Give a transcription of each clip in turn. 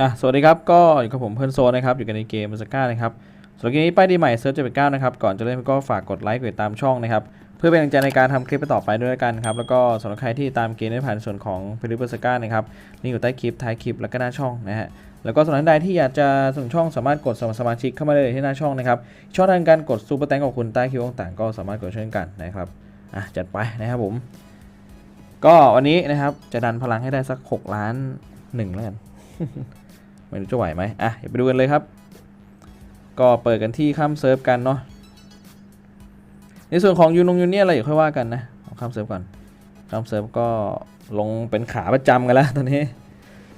อะสวัสดีครับ ก็อยู่กับผมเพื่อนโซนะครับ อยู่กันในเกมสก้านะครับสำหรับเกมนี้ป้ายดีใหม่เซิร์ชเจ็ดแปดเก้านะครับ ก่อนจะเล่นก็ฝากกดไลค์กดติดตามช่องนะครับ เพื่อเป็นกำลังใจในการทำคลิปไปต่อไปด้วยกันครับ แล้วก็สำหรับใครที่ตามเกมได้ผ่านส่วนของพิลิปสก้านะครับลิงก์อยู่ใต้คลิปท้ายคลิปแล้วก็หน้าช่องนะฮะแล้วก็สำหรับใดที่อยากจะสมัครช่องสามารถกดสมัครสมาชิกเข้ามาได้เลยที่หน้าช่องนะครับช่องทางการกดซูเปอร์แตงของคุณใต้คลิปต่างๆก็สามารถกดเช่นกันนะครับอะจัดไปนะครับผม ก็วันนี้นะครับจะดันพลังให้ได้สัก 6 ล้านหนึ่งแล้วกัน ไม่รู้จะไหวไหมอะเดี๋ยวไปดูกันเลยครับ ก็เปิดกันที่ข้ามเซิร์ฟกันเนาะในส่วนของยูนงยูเนี่ยอะไรเดี๋ยวค่อยว่ากันนะข้ามเซิร์ฟก่อนข้ามเซิร์ฟก็ลงเป็นขาประจำกันแล้วตอนนี้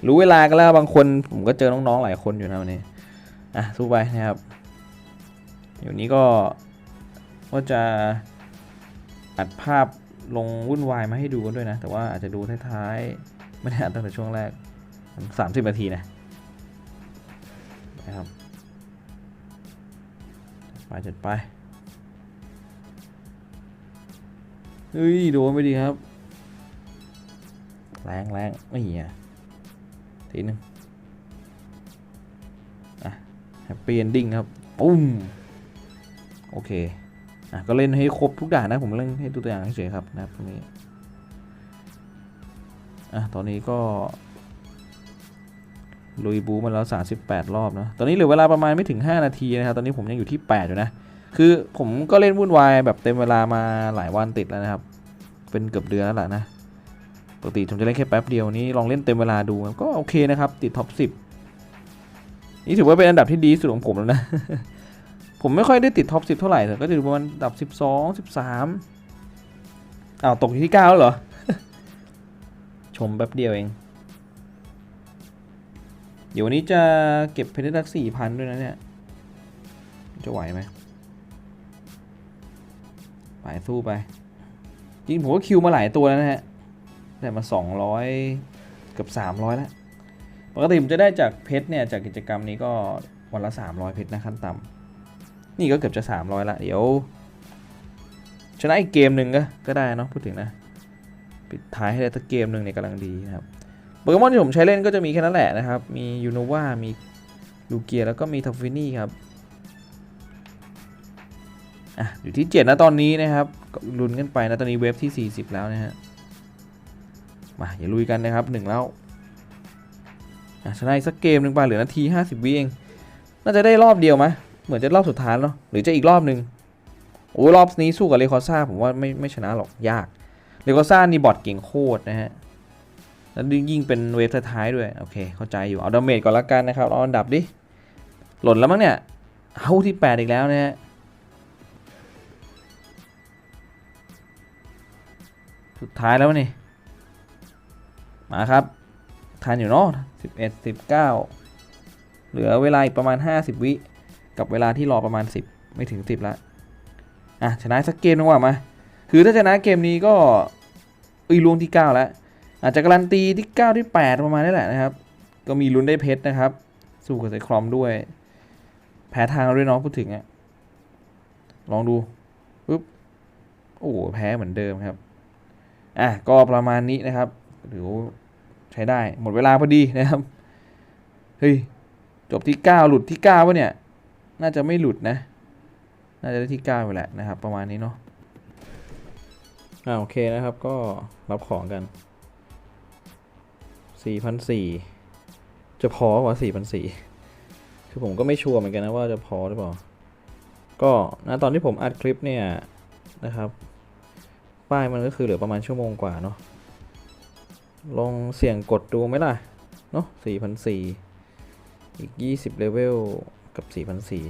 รู้เวลากันแล้วบางคนผมก็เจอน้องๆหลายคนอยู่นะวันนี้อะสู้ไปนะครับอยู่นี้ก็ก็จะอัดภาพลงวุ่นวายมาให้ดูกันด้วยนะ แต่ว่าอาจจะดูท้ายๆ ไม่ได้อัดตั้งแต่ช่วงแรกสามสิบนาทีนะ นะครับไปจัดไปเฮ้ยโดนไปดีครับ แรงแรงไม่เหี้ยทีนึงอะแฮปปี้เอนดิ้งครับปุ้มโอเคอะก็เล่นให้ครบทุกด่านนะผมเล่นให้ดูตัวอย่างเฉยๆครับนะครับตรงนี้อะตอนนี้ก็ ลุยบูมาแล้ว 38 รอบนะตอนนี้เหลือเวลาประมาณไม่ถึง 5 นาทีนะครับ ตอนนี้ผมยังอยู่ที่ 8 อยู่นะ คือผมก็เล่นวุ่นวายแบบเต็มเวลามาหลายวันติดแล้วนะครับ เป็นเกือบเดือนแล้วแหละนะ ปกติผมจะเล่นแค่แป๊บเดียวนี้ลองเล่นเต็มเวลาดูก็โอเคนะครับ ติดท็อป 10 นี่ถือว่าเป็นอันดับที่ดีสุดของผมแล้วนะ ผมไม่ค่อยได้ติดท็อป 10 เท่าไหร่แต่ก็จะอยู่ประมาณอันดับ 12 13อ้าวตกอยู่ที่9แล้วเหรอ ชมแป๊บเดียวเอง เดี๋ยววันนี้จะเก็บเพชรได้สักสี่พันด้วยนะเนี่ย จะไหวไหมไปสู้ไป จริงผมก็คิวมาหลายตัวแล้วนะฮะ ได้มา 200 เกือบ 300 แล้ว ปกติผมจะได้จากเพชรเนี่ย จากกิจกรรมนี้ก็วันละ 300 เพชรนะขั้นต่ำนี่ก็เกือบจะ 300 ละ เดี๋ยว ชนะอีกเกมหนึ่งก็ก็ได้เนาะพูดถึงนะ ปิดท้ายให้ได้สักเกมหนึ่งเนี่ยกำลังดีนะครับ โปเกมอนที่ผมใช้เล่นก็จะมีแค่นั้นแหละนะครับ มียูโนวามีลูเกียแล้วก็มีทัฟฟินี่ครับอะอยู่ที่ 7 นะตอนนี้นะครับลุ้นกันไปนะตอนนี้เวฟที่ 40 แล้วนะฮะมาอย่าลุยกันนะครับหนึ่งแล้วอะชนะอีกสักเกมหนึ่งไปเหลือนาที 50 วิเอง น่าจะได้รอบเดียวไหมเหมือนจะรอบสุดท้ายเนาะหรือจะอีกรอบหนึ่งโอ้รอบนี้สู้กับเลคอซ่าผมว่าไม่ไม่ชนะหรอกยากเลคอซ่านี่บอทเก่งโคตรนะฮะ แล้วยิ่งเป็นเวฟท้ายๆด้วย โอเค เข้าใจอยู่ เอาดาเมจก่อนละกันนะครับเอาอันดับดิ หล่นแล้วมั้งเนี่ย เอาที่ 8 อีกแล้วนะฮะสุดท้ายแล้วนี่ มาครับ ทันอยู่เนาะ11 19 เหลือเวลาอีกประมาณ 50 วิ กับเวลาที่รอประมาณ 10 ไม่ถึง 10ล้วอะชนะสักเกมนึงว่ามา คือถ้าชนะเกมนี้ก็อุ้ยลวงที่ 9 แล้ว อาจจะการันตีที่ 9 ที่ 8 ประมาณนี้แหละนะครับ ก็มีลุ้นได้เพชรนะครับ สู้กับไซคลอมด้วย แพ้ทางด้วยเน้องพูดถึงอะลองดูปุ๊บโอ้โหแพ้เหมือนเดิมครับอะก็ประมาณนี้นะครับหรือใช้ได้หมดเวลาพอดีนะครับเฮ้ยจบที่ 9 หลุดที่9วะเนี่ย น่าจะไม่หลุดนะ น่าจะได้ที่9ไปแหละนะครับ ประมาณนี้เนาะอ่าโอเคนะครับก็รับของกัน สี่พันสี่จะพอวะสี่พันสี่คือผมก็ไม่ชัวร์เหมือนกันนะว่าจะพอหรือเปล่า ก็นะตอนที่ผมอัดคลิปเนี่ยนะครับ ป้ายมันก็คือเหลือประมาณชั่วโมงกว่าเนาะลองเสี่ยงกดดูไหมล่ะ เนาะสี่พันสี่อีกยี่สิบเลเวลกับสี่พันสี่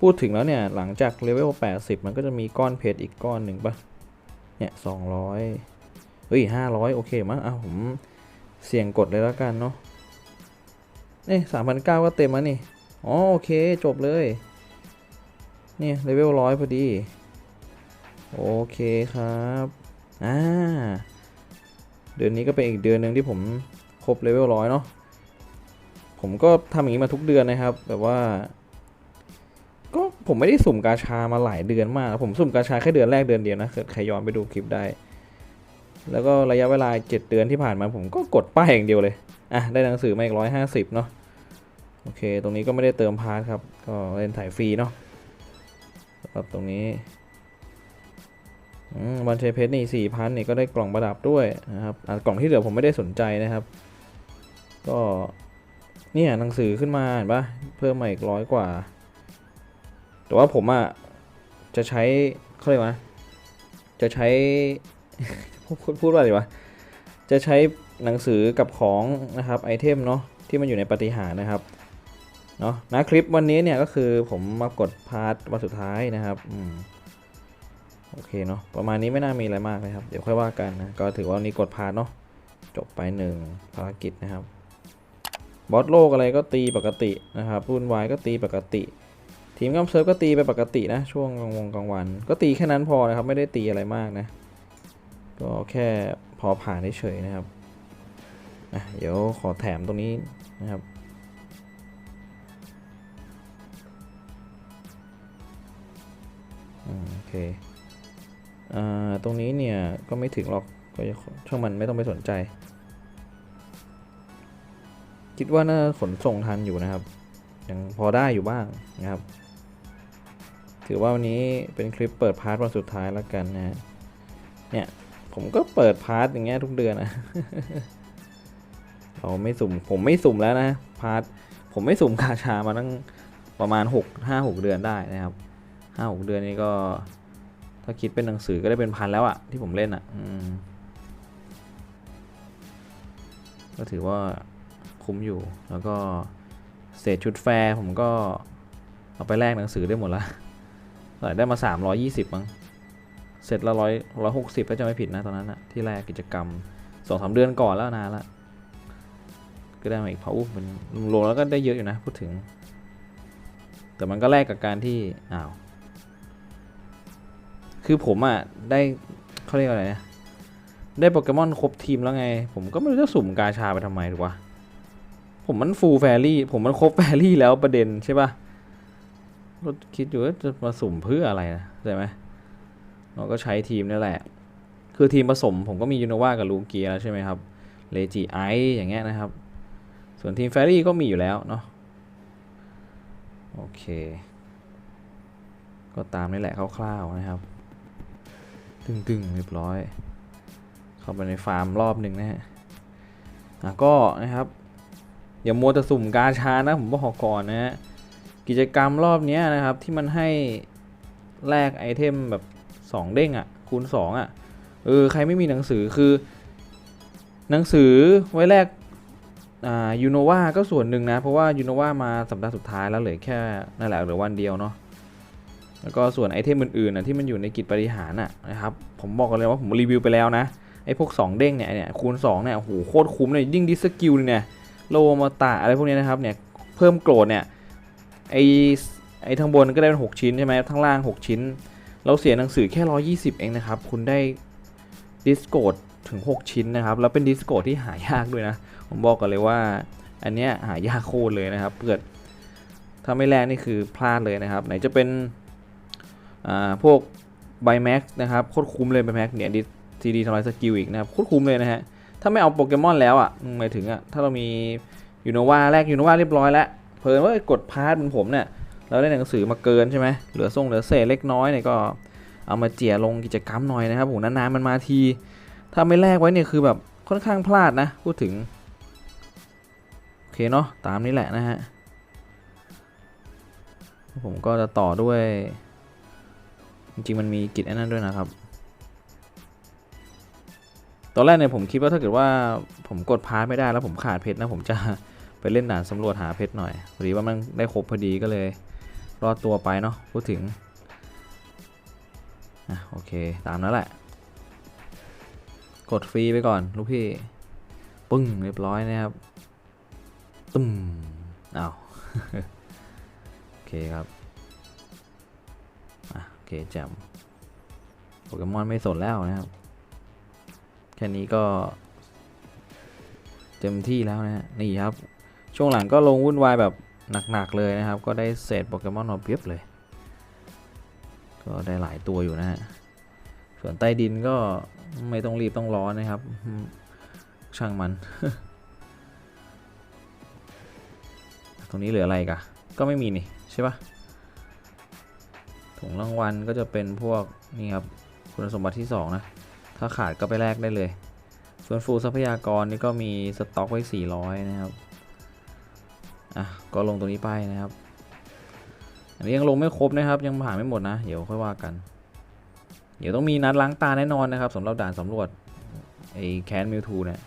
พูดถึงแล้วเนี่ย หลังจากเลเวลแปดสิบมันก็จะมีก้อนเพชรอีกก้อนหนึ่งปะเนี่ยสองร้อยเฮ้ยห้าร้อยโอเคมั้งอะผม เสี่ยงกดเลยแล้วกันเนาะนี่สามพันเก้าก็เต็มแล้วนี่ อ๋อโอเคจบเลย นี่เลเวลร้อยพอดี โอเคครับ อ่า เดือนนี้ก็เป็นอีกเดือนหนึ่งที่ผมครบเลเวลร้อยเนาะ ผมก็ทำอย่างนี้มาทุกเดือนนะครับแบบว่า ก็ผมไม่ได้สุ่มกาชามาหลายเดือนมาก ผมสุ่มกาชาแค่เดือนแรกเดือนเดียวนะใครย้อนไปดูคลิปได้ แล้วก็ระยะเวลา 7 เดือนที่ผ่านมาผมก็กดป้ายอย่างเดียวเลย อะ ได้หนังสือมาอีกร้อยห้าสิบเนาะ โอเค ตรงนี้ก็ไม่ได้เติมพาร์ทครับ ก็เล่นถ่ายฟรีเนาะสำหรับตรงนี้อืมวันเชเพชรนี่สี่พันนี่ก็ได้กล่องประดับด้วยนะครับกล่องที่เหลือผมไม่ได้สนใจนะครับ ก็เนี่ยหนังสือขึ้นมาเห็นปะเพิ่มมาอีกร้อยกว่า แต่ว่าผมอะจะใช้เขาเรียกว่าจะใช้ พูดพูดพูดว่าอะไรวะ จะใช้หนังสือกับของนะครับไอเทมเนาะที่มันอยู่ในปฏิหารนะครับเนาะนะคลิปวันนี้เนี่ยก็คือผมมากดพาร์ทวันสุดท้ายนะครับอืมโอเคเนาะประมาณนี้ไม่น่ามีอะไรมากนะครับ เดี๋ยวค่อยว่ากันนะก็ถือว่าวันนี้กดพาร์ทเนาะจบไปหนึ่งภารกิจนะครับบอสโลกอะไรก็ตีปกตินะครับรุ่นวายก็ตีปกติ ทีมกัมเซิร์ฟก็ตีไปปกตินะช่วงกลางวงกลางวัน ก็ตีแค่นั้นพอนะครับไม่ได้ตีอะไรมากนะ ก็แค่พอผ่านเฉยๆนะครับอะเดี๋ยวขอแถมตรงนี้นะครับอโอเคอ่าตรงนี้เนี่ย ก็ไม่ถึงหรอก ก็จะช่างมันไม่ต้องไปสนใจ คิดว่าน่าขนส่งทันอยู่นะครับ ยังพอได้อยู่บ้างนะครับ ถือว่าวันนี้เป็นคลิปเปิดพาร์ทวันสุดท้ายแล้วกันนะเนี่ย ผมก็เปิดพาร์ทอย่างเงี้ยทุกเดือนนะเราไม่สุ่ม ผมไม่สุ่มแล้วนะพาร์ทผมไม่สุ่มกาชามาตั้งประมาณ6 5 6 เดือนได้นะครับ5 6เดือนนี้ก็ ถ้าคิดเป็นหนังสือก็ได้เป็นพันแล้วอะที่ผมเล่นอะอก็ถือว่าคุ้มอยู่แล้วก็เศษชุดแฟร์ผมก็เอาไปแลกหนังสือได้หมดละใส่ได้มา 320มั้ง เสร็จละร้อยร้อยหกสิบถ้าจะไม่ผิดนะตอนนั้นอะที่แรกกิจกรรมสองสามเดือนก่อนแล้วนานละก็ได้มาอีกเพาอู้มันรวมแล้วก็ได้เยอะอยู่นะพูดถึง แต่มันก็แลกกับการที่อ้าวคือผมอะได้เขาเรียกว่าอะไรนะได้โปเกมอนครบทีมแล้วไง ผมก็ไม่รู้จะสุ่มกาชาไปทำไมถูกปะผมมันฟูลแฟรี่ผมมันครบแฟรี่แล้วประเด็นใช่ปะก็คิดอยู่ว่าจะมาสุ่มเพื่ออะไรนะใช่ไหม เราก็ใช้ทีมนี่แหละ คือทีมผสมผมก็มียูโนวากับลูเกียแล้วใช่ไหมครับเลจิไออย่างเงี้ยนะครับ ส่วนทีมแฟรี่ก็มีอยู่แล้วเนาะโอเค ก็ตามนี่แหละคร่าวๆนะครับ ตึงๆเรียบร้อย เข้าไปในฟาร์มรอบหนึ่งนะฮะอะก็นะครับ อย่ามัวแต่สุ่มกาชานะผมบอกก่อนนะฮะกิจกรรมรอบนี้นะครับที่มันให้แลกไอเทมแบบ สองเด้งอะ่ะคูณสองอะเออใครไม่มีหนังสือคือ หนังสือไว้แรกอ่ายูโนวาก็ส่วนหนึ่งนะ เพราะว่ายูโนวามาสัปดาห์สุดท้ายแล้วเหลือแค่นั่นแหละเหลือวันเดียวเนาะแล้วก็ส่วนไอเทมอื่นๆนะที่มันอยู่ในกิจบริหารน่ะนะครับผมบอกกันเลยว่าผมรีวิวไปแล้วนะไอพวก 2 เด้งเนี่ยเนี่ยคูณ2เนี่ยโอ้โหโคตรคุ้มเลยยิ่งดิสกิลเนี่ยโลมาตะอะไรพวกนี้นะครับเนี่ยเพิ่มโกรธเนี่ยไอไอทางบนก็ได้เป็น 6 ชิ้นใช่ไหมทางล่าง 6 ชิ้น เราเสียหนังสือแค่ 120 เองนะครับ คุณได้ดิสโกดถึง 6 ชิ้นนะครับ แล้วเป็นดิสโกดที่หายากด้วยนะ ผมบอกกันเลยว่า อันเนี้ยหายากโคตรเลยนะครับ เกิดถ้าไม่แรงนี่คือพลาดเลยนะครับ ไหนจะเป็นอ่าพวกไบแม็กนะครับ โคตรคุ้มเลยไบแม็กเนี่ยดิซีดีทำลายสกิลอีกนะครับ โคตรคุ้มเลยนะฮะ ถ้าไม่เอาโปเกมอนแล้วอะหมายถึงอะ ถ้าเรามียูโนวาแรกยูโนวาเรียบร้อยแล้ว เพลินว่ากดพาร์ทเหมือนผมเนี่ย เราได้หนังสือมาเกินใช่ไหมเหลือส่งเหลือเศษเล็กน้อยเนี่ยก็เอามาเจียลงกิจกรรมหน่อยนะครับผมนานๆมันมาที ถ้าไม่แลกไว้เนี่ยคือแบบค่อนข้างพลาดนะ พูดถึง โอเคเนาะตามนี้แหละนะฮะ ผมก็จะต่อด้วย จริงๆมันมีกิจอันนั้นด้วยนะครับ ตอนแรกเนี่ยผมคิดว่าถ้าเกิดว่าผมกดพาร์ทไม่ได้แล้วผมขาดเพชรนะ ผมจะไปเล่นด่านสำรวจหาเพชรหน่อยพอดีว่ามันได้ครบพอดีก็เลย รอดตัวไปเนาะพูดถึงอะโอเคตามนั้นแหละ กดฟรีไปก่อนลูกพี่ ปึ้งเรียบร้อยนะครับตึมอ้าวโอเคครับอะโอเคแจมโปเกมอนไม่สนแล้วนะครับ แค่นี้ก็เต็มที่แล้วนะฮะนี่ครับ ช่วงหลังก็ลงวุ่นวายแบบ หนัก ๆ เลยนะครับ ก็ได้เศษโปเกมอนมาเพียบเลย ก็ได้หลายตัวอยู่นะฮะ ส่วนใต้ดินก็ไม่ต้องรีบต้องร้อนนะครับ ช่างมัน ตรงนี้เหลืออะไรกะก็ไม่มีนี่ ใช่ปะถุงรางวัลก็จะเป็นพวก นี่ครับ คุณสมบัติที่ 2 นะ ถ้าขาดก็ไปแลกได้เลย ส่วนฟูทรัพยากรนี่ก็มีสต็อกไว้ 400 นะครับ อะก็ลงตรงนี้ไปนะครับ อันนี้ยังลงไม่ครบนะครับ ยังผ่านไม่หมดนะ เดี๋ยวค่อยว่ากัน เดี๋ยวต้องมีนัดล้างตาแน่นอนนะครับสำหรับด่านสำรวจไอ้แคนมิวทูเนี่ย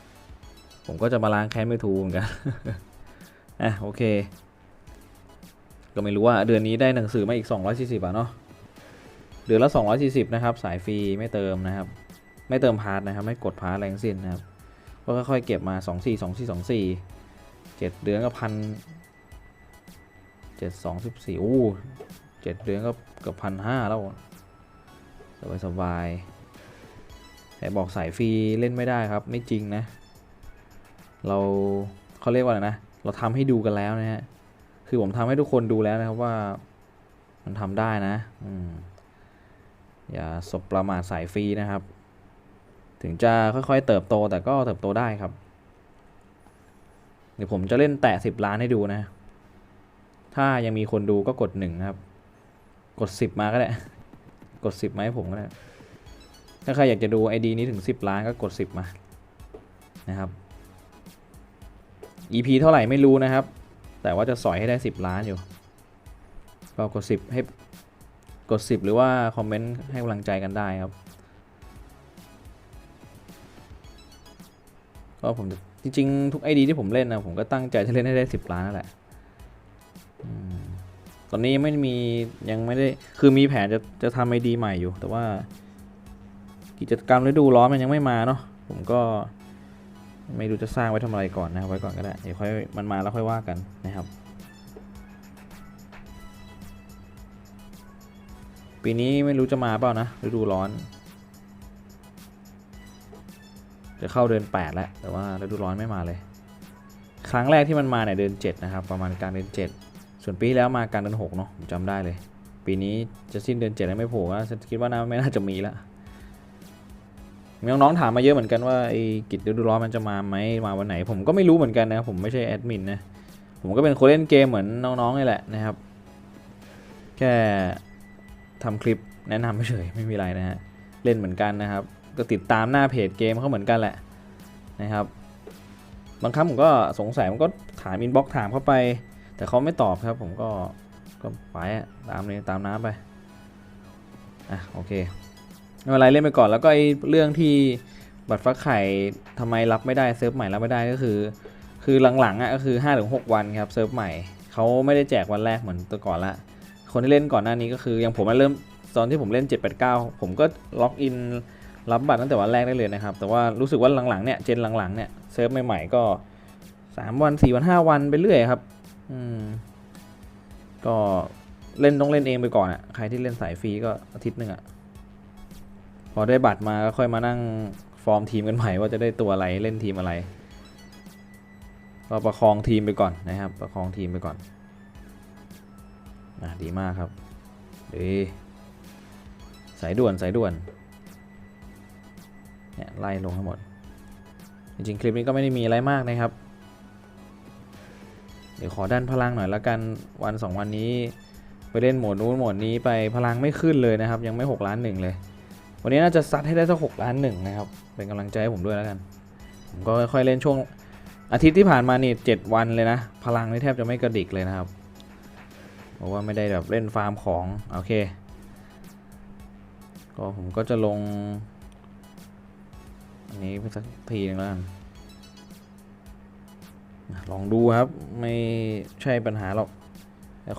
ผมก็จะมาล้างแคนมิวทูเหมือนกันอะโอเค ก็ไม่รู้ว่าเดือนนี้ได้หนังสือมาอีก 240บาทเนาะเดือนละ 240 นะครับ สายฟรีไม่เติมนะครับ ไม่เติมพาร์ทนะครับ ไม่กดพาร์ทอะไรทั้งสิ้นนะครับ ก็ค่อยๆเก็บมา 24 24 24 7เดือนก็พันเจ็ดสองสิบสี่โอ้เจ็ดเดือนก็เกือบพันห้าแล้ว สบายสบายแต่บอกสายฟรีเล่นไม่ได้ครับ ไม่จริงนะ เราเขาเรียกว่าอะไรนะ เราทำให้ดูกันแล้วนะฮะ คือผมทำให้ทุกคนดูแล้วนะครับว่ามันทำได้นะ อืมอย่าสบประมาทสายฟรีนะครับ ถึงจะค่อยๆเติบโตแต่ก็เติบโตได้ครับ ดี๋ยวผมจะเล่นแตะสิบล้านให้ดูนะ ถ้ายังมีคนดูก็กดหนึ่งครับ กดสิบมาก็ได้ กดสิบมาให้ผมก็ได้ ถ้าใครอยากจะดูไอดีนี้ถึงสิบล้านก็กดสิบมา นะครับ EP เท่าไหร่ไม่รู้นะครับ แต่ว่าจะสอยให้ได้สิบล้านอยู่ ก็กดสิบให้ กดสิบหรือว่าคอมเมนต์ให้กำลังใจกันได้ครับก็ผมจะ จริงๆ ทุกไอดีที่ผมเล่นนะ ผมก็ตั้งใจจะเล่นให้ได้สิบล้านนั่นแหละอตอนนี้ไม่มียังไม่ได้คือมีแผนจะจะทำไอดีใหม่อยู่ แต่ว่า กิจกรรมฤดูร้อนมันยังไม่มาเนาะผมก็ไม่รู้จะสร้างไว้ทำอะไรก่อนนะไว้ก่อนก็ได้เดี๋ยวค่อยมันมาแล้วค่อยว่ากันนะครับ ปีนี้ไม่รู้จะมาเปล่านะฤดูร้อน จะเข้าเดือน8 แล้ว แต่ว่าฤดูร้อนไม่มาเลย ครั้งแรกที่มันมาเนี่ยเดือน7นะครับประมาณกลางเดือน7 ส่วนปีที่แล้วมากลางเดือน6เนาะผมจำได้เลย ปีนี้จะสิ้นเดือน7แล้วไม่โผล่ก็คิดว่าน่าไม่น่าจะมีละมีน้องๆถามมาเยอะเหมือนกันว่าไอ้กิจฤดูร้อนมันจะมาไหมมาวันไหน ผมก็ไม่รู้เหมือนกันนะผมไม่ใช่แอดมินนะผมก็เป็นคนเล่นเกมเหมือนน้องๆนี่แหละนะครับ แค่ทำคลิปแนะนำเฉยไม่มีอะไรนะฮะเล่นเหมือนกันนะครับ ก็ติดตามหน้าเพจเกมเขาเหมือนกันแหละนะครับ บางครั้งผมก็สงสัยผมก็ถามอินบ็อกถามเข้าไป แต่เขาไม่ตอบครับ ผมก็ก็ไปอะตามเลยตามน้ำไปอะโอเคไม่เป็นไรเล่นไปก่อนแล้วก็ไอ้เรื่องที่บัตรฟักไข่ทำไมรับไม่ได้เซิร์ฟใหม่รับไม่ได้ก็คือ คือหลังๆอะก็คือ5้าถึงหวันครับเซิร์ฟใหม่เขาไม่ได้แจกวันแรกเหมือนแต่ก่อนละคนที่เล่นก่อนหน้านี้ก็คืออย่างผมเริ่มตอนที่ผมเล่น 789 ผมก็ล็อกอิน รับบัตรตั้งแต่วันแรกได้เลยนะครับ แต่ว่ารู้สึกว่าหลังๆเนี่ยเจนหลังๆเนี่ยเซิร์ฟใหม่ๆก็3วัน4วัน5วันไปเรื่อยครับอืมก็เล่นต้องเล่นเองไปก่อนอะ่ะใครที่เล่นสายฟรีก็อาทิตย์หนึ่งอะ่ะพอได้บัตรมาก็ค่อยมานั่งฟอร์มทีมกันใหม่ว่าจะได้ตัวอะไรเล่นทีมอะไรก็ประคองทีมไปก่อนนะครับ ประคองทีมไปก่อนอะดีมากครับดีสายด่วนสายด่วน เนี่ยไล่ลงทั้งหมด จริงๆ คลิปนี้ก็ไม่ได้มีอะไรมากนะครับ เดี๋ยวขอดันพลังหน่อยละกันวัน 2 วันนี้ไปเล่นโหมดนู้นโหมดนี้ไปพลังไม่ขึ้นเลยนะครับ ยังไม่ 6 ล้านหนึ่งเลย วันนี้น่าจะซัดให้ได้สัก6ล้านหนึ่งนะครับ เป็นกำลังใจให้ผมด้วยแล้วกัน ผมก็ค่อยๆเล่นช่วงอาทิตย์ที่ผ่านมานี่เจ็ดวันเลยนะ พลังนี่แทบจะไม่กระดิกเลยนะครับเพราะว่าไม่ได้แบบเล่นฟาร์มของ โอเค ก็ผมก็จะลง อันนี้ไปสักทีหนึงแล้วกันลองดูครับ ไม่ใช่ปัญหาหรอก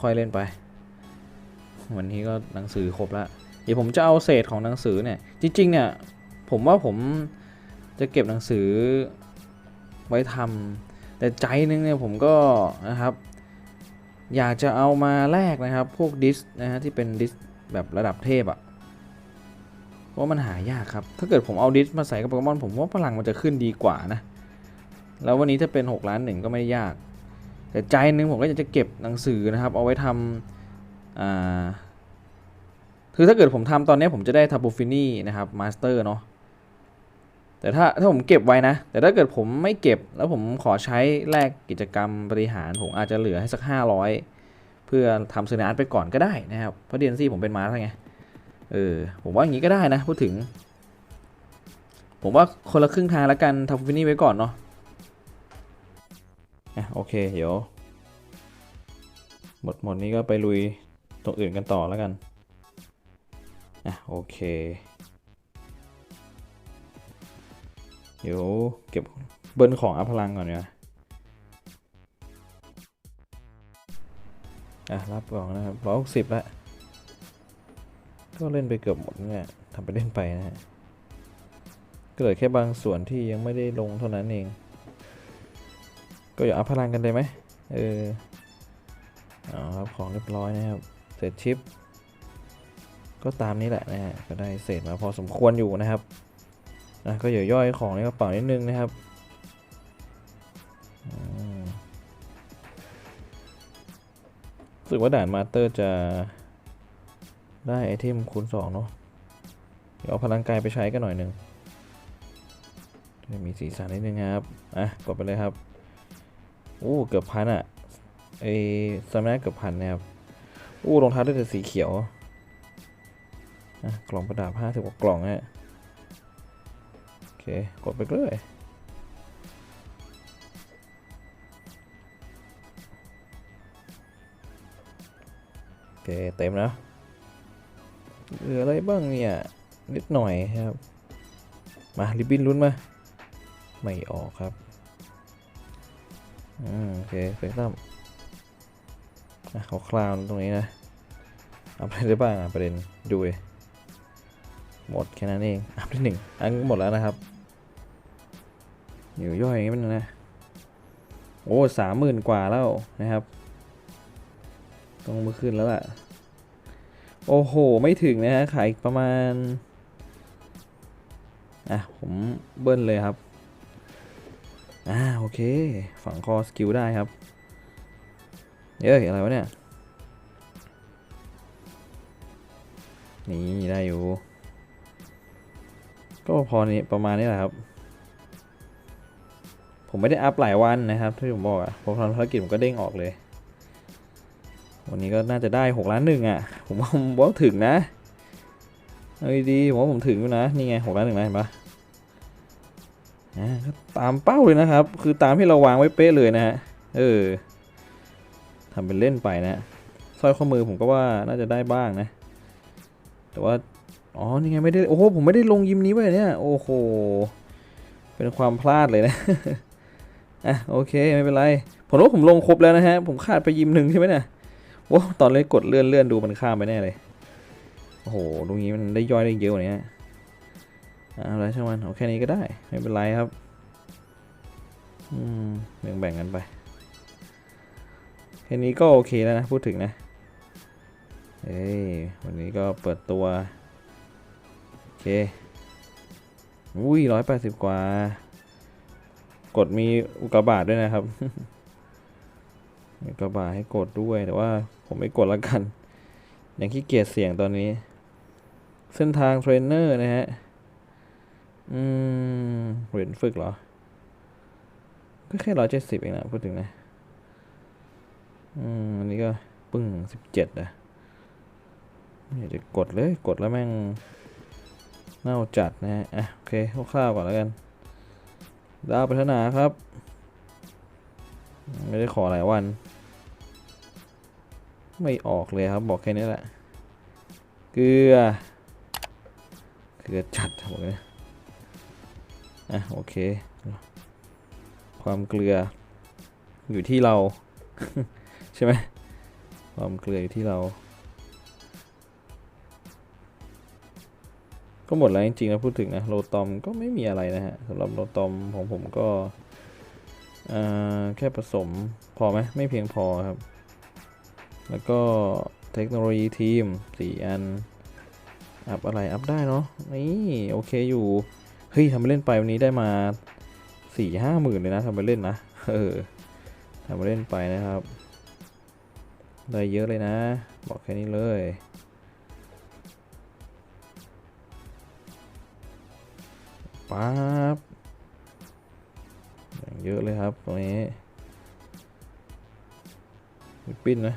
ค่อยเล่นไป วันนี้ก็หนังสือครบแล้วเดี๋ยวผมจะเอาเศษของหนังสือเนี่ย จริง ๆ เนี่ย ผมว่าผมจะเก็บหนังสือไว้ทำแต่ใจนึงเนี่ยผมก็นะครับ อยากจะเอามาแลกนะครับ พวกดิสนะฮะที่เป็นดิสแบบระดับเทพอะ เพราะมันหายากครับ ถ้าเกิดผมเอาดิสมาใส่กับโปเกมอนผมว่าพลังมันจะขึ้นดีกว่านะ แล้ววันนี้ถ้าเป็น 6 ล้านหนึ่งก็ไม่ได้ยาก แต่ใจนึงผมก็อยากจะเก็บหนังสือนะครับ เอาไว้ทำอ่าคือถ้าเกิดผมทำตอนนี้ผมจะได้ทับบูฟินี่นะครับมาสเตอร์เนาะแต่ถ้าถ้าผมเก็บไว้นะ แต่ถ้าเกิดผมไม่เก็บแล้วผมขอใช้แลกกิจกรรมบริหาร ผมอาจจะเหลือให้สัก 500 เพื่อทำเซนาร์ไปก่อนก็ได้นะครับ เพราะเดนซี่ผมเป็นมาแล้วไง เออผมว่าอย่างนี้ก็ได้นะพูดถึง ผมว่าคนละครึ่งทางแล้วกันทำฟินี่ไว้ก่อนเนาะอะโอเคเดี๋ยวหมดหมดนี้ก็ไปลุยตรงอื่นกันต่อแล้วกันอะโอเค เดี๋ยวเก็บเบิ้ลของอัพพลังก่อนเนี่ยอะรับก่อนนะครับร้อยหกสิบและ ก็เล่นไปเกือบหมดเนี่ยทำไปเล่นไปนะฮะก็เหลือแค่บางส่วนที่ยังไม่ได้ลงเท่านั้นเอง ก็อย่าอัพพลังกันเลยไหมเออเอาครับของเรียบร้อยนะครับเสร็จชิป ก็ตามนี้แหละนะฮะก็ได้เศษมาพอสมควรอยู่นะครับนะก็อย่าย่อยของในกระเป๋านิดนึงนะครับอืมรู้สึกว่าด่านมาสเตอร์จะ ได้ไอเทมคูณสองเนาะเดี๋ยวเอาพลังกายไปใช้กันหน่อยหนึ่งจะมีสีสันนิดนึงครับ อะ กดไปเลยครับโอ้เกือบพันอะไอสมัยเกือบพันนะครับโอ้รองเท้าได้แต่สีเขียวอะกล่องประดับห้าสิบกว่ากล่องฮะโอเค กดไปเลยโอเค เต็มนะ เหลืออะไรบ้างเนี่ย นิดหน่อยครับ มาริบบินลุ้นมา ไม่ออกครับอืมโอเคเฟกตัมอะขอคลาวตรงนี้นะเอาไปได้บ้างอะประเด็นดูเลยหมดแค่นั้นเอง อัพได้หนึ่งอันหมดแล้วนะครับอยู่ย่อยอย่างนี้มันนะ โอ้สามหมื่นกว่าแล้วนะครับ ต้องมือขึ้นแล้วล่ะ โอ้โห ไม่ถึงนะฮะ ขายประมาณ อะ ผมเบิ้ลเลยครับ อ่า โอเค ฝังคอสกิลได้ครับ เอ้ย อะไรวะเนี่ย นี่ ได้อยู่ ก็พอนี้ประมาณนี้แหละครับ ผมไม่ได้อัพหลายวันนะครับ ที่ผมบอกอะผมทำภารกิจผมก็เด้งออกเลย วันนี้ก็น่าจะได้หกล้านหนึ่งอะผมว่าผมว่าถึงนะเอาดีผมว่าผมถึงอยู่นะ นี่ไงหกล้านหนึ่งนะเห็นปะตามเป้าเลยนะครับ คือตามที่เราวางไว้เป๊ะเลยนะฮะ เออทำเป็นเล่นไปนะสร้อยข้อมือผมก็ว่าน่าจะได้บ้างนะ แต่ว่า อ๋อ นี่ไงไม่ได้ โอ้โห ผมไม่ได้ลงยิมนี้ไว้เนี่ย โอ้โห เป็นความพลาดเลยนะ อะ โอเค ไม่เป็นไร ผมว่าผมลงครบแล้วนะฮะ ผมขาดไปยิมหนึ่งใช่ไหมเนี่ย โอ้ตอนเล่นกดเลื่อนเลื่อนดูมันข้ามไปแน่เลย โอ้โหตรงนี้มันได้ย่อยได้เยอะกว่านี้อะอะไรช่างมันเอาแค่นี้ก็ได้ ไม่เป็นไรครับ อืมแบ่งแบ่งกันไป แค่นี้ก็โอเคแล้วนะ พูดถึงนะ เอ้ย วันนี้ก็เปิดตัว โอเค อุ้ยร้อยแปดสิบกว่า กดมีอุกกาบาตด้วยนะครับ อุกกาบาตให้กดด้วยแต่ว่า ผมไม่กดละกัน อย่างขี้เกียจเสียงตอนนี้ เส้นทางเทรนเนอร์นะฮะ อืมเหรียญฝึกเหรอ ก็แค่ร้อยเจ็ดสิบเองนะพูดถึงนะ อืม อันนี้ก็ปึ้งสิบเจ็ดอะอยากจะกดเลยกดแล้วแม่งเน่าจัดนะฮะ อะ โอเคคร่าวๆก่อนแล้วกัน ดาวพัฒนาครับ ไม่ได้ขอหลายวัน ไม่ออกเลยครับบอกแค่นี้แหละเกลือเกลือจัดบอกเลยอะโอเค ความเกลืออยู่ที่เรา ใช่ไหมความเกลืออยู่ที่เรา ก็หมดแล้วจริงๆนะพูดถึงนะโลตอมก็ไม่มีอะไรนะฮะสำหรับโลตอมของผมก็แค่ผสมพอไหมไม่เพียงพอครับ แล้วก็เทคโนโลยีทีมสี่อัน อัพอะไร อัพได้เนาะ นี่ โอเคอยู่ เฮ้ยทำไปเล่นไปวันนี้ได้มาสี่ห้าหมื่นเลยนะทำไปเล่นนะ เออทำไปเล่นไปนะครับ ได้เยอะเลยนะ บอกแค่นี้เลยปป๊บอย่างเยอะเลยครับตรงนี้ปิ้นนะ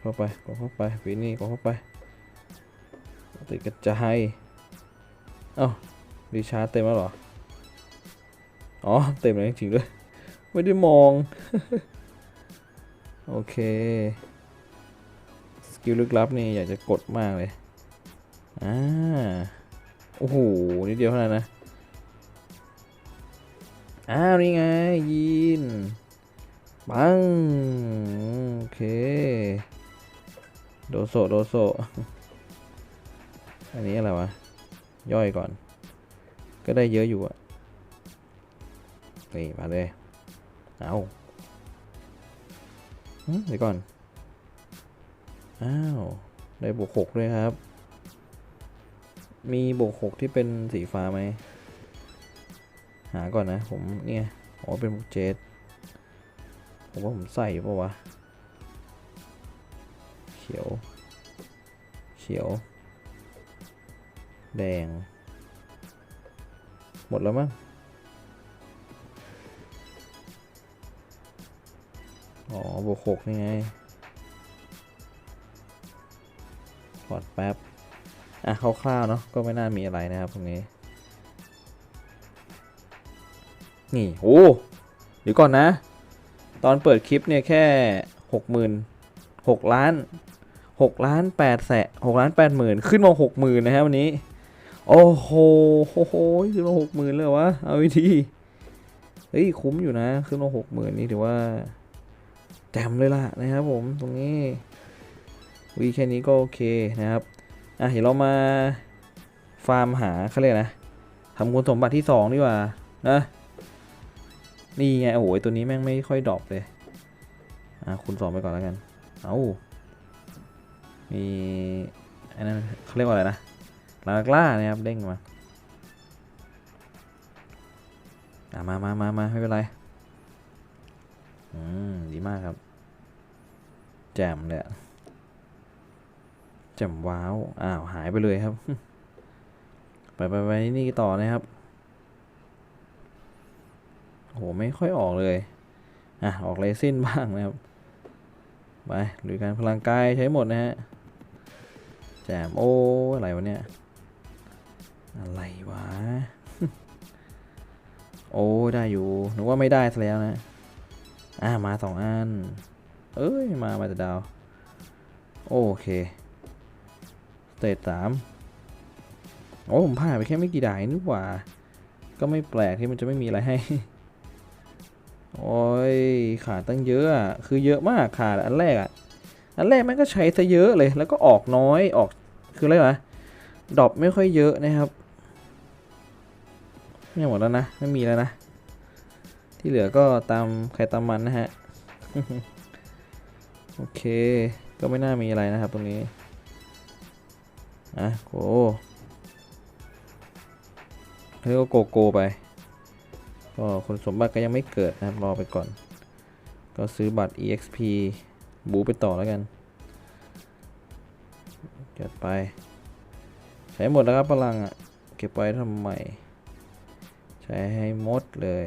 เข้าไปกดเข้าไปฟีนี่กดเข้าไปติดกระจายเอ้าดีชาร์จเต็มแล้วเหรอ อ๋อ เต็มแล้วจริงๆด้วย ไม่ได้มอง โอเค สกิลลึกลับนี่อยากจะกดมากเลย อ่า โอ้โห นิดเดียวเท่านั้นนะ อ้าว นี่ไง ยิน ปัง โอเค โดโซโดโซอันนี้อะไรวะ ย่อยก่อน ก็ได้เยอะอยู่อะนี่มาเลย เอาเดี๋ยวก่อน อ้าว ได้บวกหกด้วยครับ มีบวกหกที่เป็นสีฟ้าไหม หาก่อนนะ ผมเนี่ย อ๋อ เป็นบวกเจ็ดผมว่าผมใส่ปะวะ ขียว เขียว แดง หมดแล้วมั้งอ๋อบวกหกนี่ไงถอดแป๊บ อะคร่าวๆเนาะก็ไม่น่ามีอะไรนะครับตรงนี้ นี่ โอ้เดี๋ยวก่อนนะ ตอนเปิดคลิปเนี่ยแค่หกหมื่นหกล้าน หกล้านแปดแสนหกล้านแปดหมื่นขึ้นมาหกหมื่นนะครับวันนี้ โอ้โหโอ้โหขึ้นมาหกหมื่นเลยวะเอาวิธีเฮ้ยคุ้มอยู่นะ ขึ้นมาหกหมื่นนี่ถือว่าแจมเลยล่ะนะครับผมตรงนี้วีแค่นี้ก็โอเคนะครับอะเดี๋ยวเรามาฟาร์มหาเขาเรียกนะทำคุณสมบัติที่สองดีกว่านะนี่ไงโอ้โหตัวนี้แม่งไม่ค่อยดรอปเลยอะคุณสองไปก่อนแล้วกัน เอา มีอันนั้นเขาเรียกว่าอะไรนะลากล้านะครับเด้งมาอะมามามามาไม่เป็นไร อืม ดีมากครับ แจ่มเลยแจ่มว้าว อ้าว หายไปเลยครับ ไปไปไปนี่ต่อนะครับ โห ไม่ค่อยออกเลย อะ ออกเลซินบ้างนะครับ ไปหรือการพลังกายใช้หมดนะฮะ จมโอ้อะไรวะเนี่ย อะไรวะ โอ้ได้อยู่นึกว่าไม่ได้ซะแล้วนะ อ่ามาสองอัน เอ้ย มามาแต่ดาว โอเคสเตจสามโอ้ผมผ่านไปแค่ไม่กี่ด่ายนี่หว่า ก็ไม่แปลกที่มันจะไม่มีอะไรให้ โอ้ยขาดตั้งเยอะอะคือเยอะมากขาดอันแรกอะอันแรกมันก็ใช้ซะเยอะเลย แล้วก็ออกน้อยออก คืออะไรวะดรอปไม่ค่อยเยอะนะครับไม่หมดแล้วนะ ไม่มีแล้วนะ ที่เหลือก็ตามใครตามมันนะฮะ โอเค ก็ไม่น่ามีอะไรนะครับตรงนี้ อะโกเรียกว่าโกโก้ไป ก็คุณสมบัติก็ยังไม่เกิดนะครับ รอไปก่อน ก็ซื้อบัตร EXP บูไปต่อแล้วกัน เก็บไป ใช้หมดแล้วครับพลังอะ เก็บไว้ทำไม ใช้ให้หมดเลย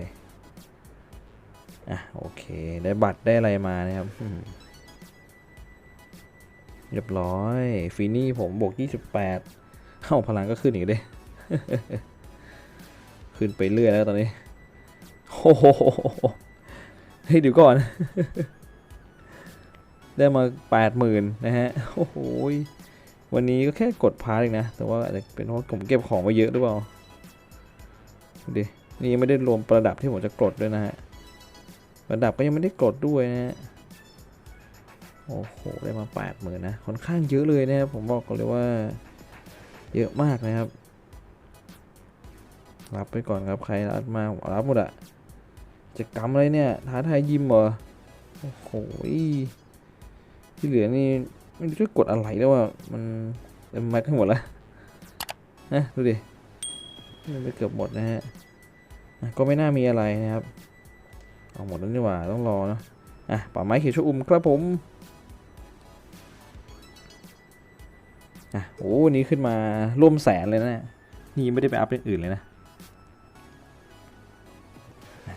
อะ โอเค ได้บัตรได้อะไรมานะครับ เรียบร้อย ฟีนี่ผมบวก 28 เข้าพลังก็ขึ้นอีกเด้ขึ้นไปเรื่อยแล้วตอนนี้โอ้โหเฮ้ยเดี๋ยวก่อน ได้มาแปดหมื่นนะฮะ โอ้โหย วันนี้ก็แค่กดพาร์ทเองนะ แต่ว่าอาจจะเป็นเพราะผมเก็บของไว้เยอะหรือเปล่าดูดินี่ยังไม่ได้รวมประดับที่ผมจะกดด้วยนะฮะ ประดับก็ยังไม่ได้กดด้วยนะฮะ โอ้โห ได้มาแปดหมื่นนะ ค่อนข้างเยอะเลยนะครับ ผมบอกก่อนเลยว่า เยอะมากนะครับ รับไปก่อนครับ ใครรับมาผมรับหมดอะจะกรรมอะไรเนี่ย ท้าทายยิมเหรอ โอ้โห ที่เหลือนี่ ไม่รู้จะกดอะไรแล้วว่ามันเต็มแม็กทั้งหมดแล้วนะดูดิมันไปเกือบหมดนะฮะก็ไม่น่ามีอะไรนะครับเอาหมดแล้วนี่หว่าต้องรอเนาะอะป่าไม้เขียวชอุ่มครับผมอะโอ้นี้ขึ้นมาร่วมแสนเลยนะนี่ไม่ได้ไปอัพเรื่องอื่นเลยนะ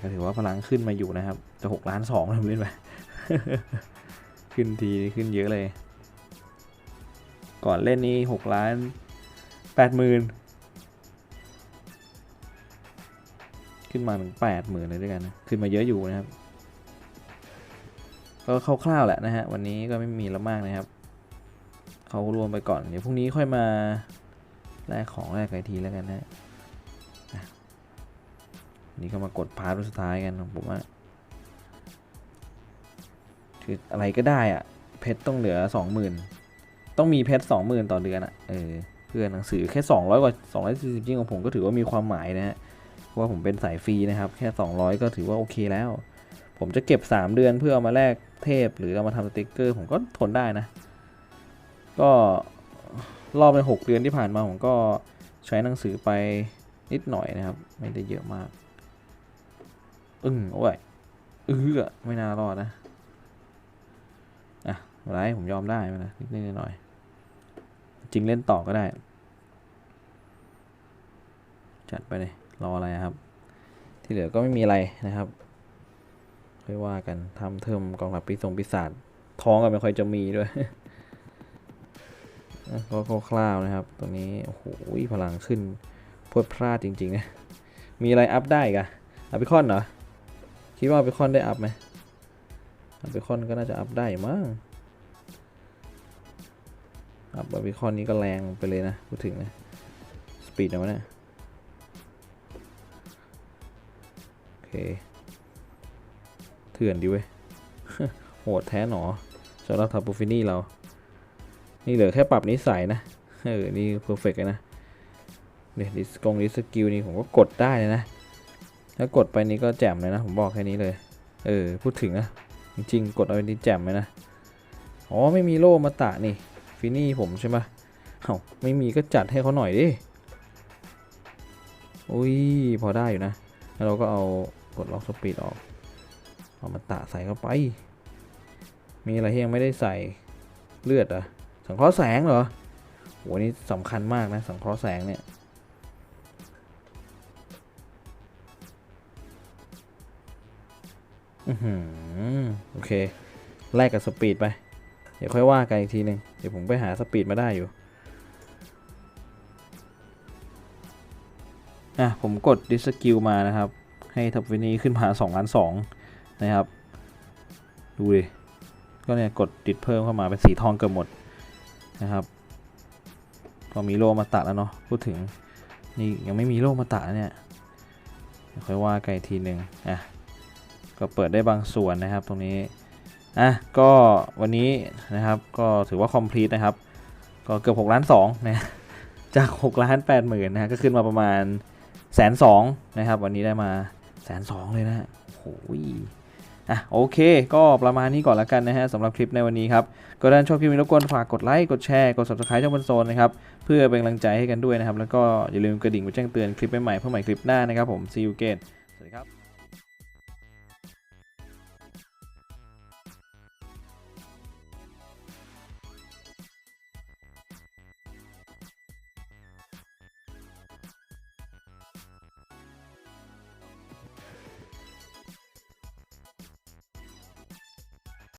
ก็ถือว่าพลังขึ้นมาอยู่นะครับจะหกล้านสองแล้วผมเล่นไปขึ้นทีขึ้นเยอะเลย ก่อนเล่นนี่หกล้านแปดหมื่นขึ้นมาถึงแปดหมื่นเลยด้วยกันนะขึ้นมาเยอะอยู่นะครับก็คร่าวๆแหละนะฮะวันนี้ก็ไม่มีแล้วมากนะครับเขารวมไปก่อนเดี๋ยวพรุ่งนี้ค่อยมาแลกของแลกไอทีแล้วกันนะนี่ก็มากดพาร์ทสุดท้ายกันผมว่าคืออะไรก็ได้อะเพชรต้องเหลือสองหมื่น ต้องมีเพชรสองหมื่นต่อเดือนอะเออเพื่อหนังสือแค่สองร้อยกว่าสองร้อยสี่สิบจริงของผมก็ถือว่ามีความหมายนะฮะว่าผมเป็นสายฟรีนะครับ แค่สองร้อยก็ถือว่าโอเคแล้ว ผมจะเก็บ 3 เดือนเพื่อเอามาแลกเทพ หรือเอามาทำสติกเกอร์ ผมก็ทนได้นะ ก็รอบในหกเดือนที่ผ่านมา ผมก็ใช้หนังสือไปนิดหน่อยนะครับ ไม่ได้เยอะมาก อึ้งโอ้ยเออไม่น่ารอดนะ อะไรผมยอมได้นะนิดนิดหน่อย จริงเล่นต่อก็ได้ จัดไปเลยรออะไรครับ ที่เหลือก็ไม่มีอะไรนะครับค่อยว่ากันทำเทอมกองทัพปีศงปีศาจท้องก็ไม่ค่อยจะมีด้วยก็คร่าวๆนะครับ ตรงนี้ โอ้โหพลังขึ้นพวดพลาดจริงๆนะ มีอะไรอัพได้กอะอัพพิคอนเหรอ คิดว่าอัพพิคอนได้อัพไหมอัพพิคอนก็น่าจะอัพได้อยู่ มั้งอัพอัพพิคอนนี้ก็แรงไปเลยนะ พูดถึงนะ สปีดนะวะเนี่ยโอเค เถื่อนดิเว้ย โหดแท้หนอสำหรับทับปูฟินี่เรา นี่เหลือแค่ปรับนิสัยนะ เออ นี่เพอร์เฟกเลยนะเนี่ยดิสกงดิสกิลนี่ผมก็กดได้เลยนะ ถ้ากดไปนี่ก็แจ่มเลยนะ ผมบอกแค่นี้เลย เออ พูดถึงนะ จริงๆ กดเอาไปนี่แจ่มเลยนะ อ๋อ ไม่มีโล่มาตะนี่ ฟินี่ผมใช่ปะเอ้าไม่มีก็จัดให้เขาหน่อยดิอุ้ยพอได้อยู่นะ แล้วเราก็เอากดล็อกสปีดออก เอามาตะใส่เข้าไป มีอะไรที่ยังไม่ได้ใส่เลือดอะสังเคราะห์แสงเหรอโหนี่สำคัญมากนะ สังเคราะห์แสงเนี่ยอือหือโอเค แลกกับสปีดไป เดี๋ยวค่อยว่ากันอีกทีหนึ่งเดี๋ยวผมไปหาสปีดมาได้อยู่อะผมกดดิสกิลมานะครับ ให้ทับวินีขึ้นมา2ล้าน2นะครับ ดูดิ ก็เนี่ยกดติดเพิ่มเข้ามาเป็นสีทองเกือบหมดนะครับก็มีโลมาตัดแล้วเนาะพูดถึงนี่ยังไม่มีโลมาตัดเนี่ยค่อยว่ากันอีกทีหนึ่งอะก็เปิดได้บางส่วนนะครับตรงนี้ อะก็วันนี้นะครับก็ถือว่า complete นะครับ ก็เกือบ6ล้าน2นะจาก6ล้าน8หมื่นนะฮะก็ขึ้นมาประมาณแสนสองนะครับ วันนี้ได้มาแสนสองเลยนะโอ้โหอะโอเค ก็ประมาณนี้ก่อนล้วกันนะฮะสำหรับคลิปในวันนี้ครับก็ด้านชอบคลิปนี้รบกวนฝากกดไลค์กดแชร์กด subscribe ช่องบนโซนนะครับ เพื่อเป็นกำลังใจให้กันด้วยนะครับ แล้วก็อย่าลืมกระดิ่งไปแจ้งเตือนคลิปใหม่ๆเพื่อใหม่คลิปหน้านะครับผม see you again สวัสดีครับ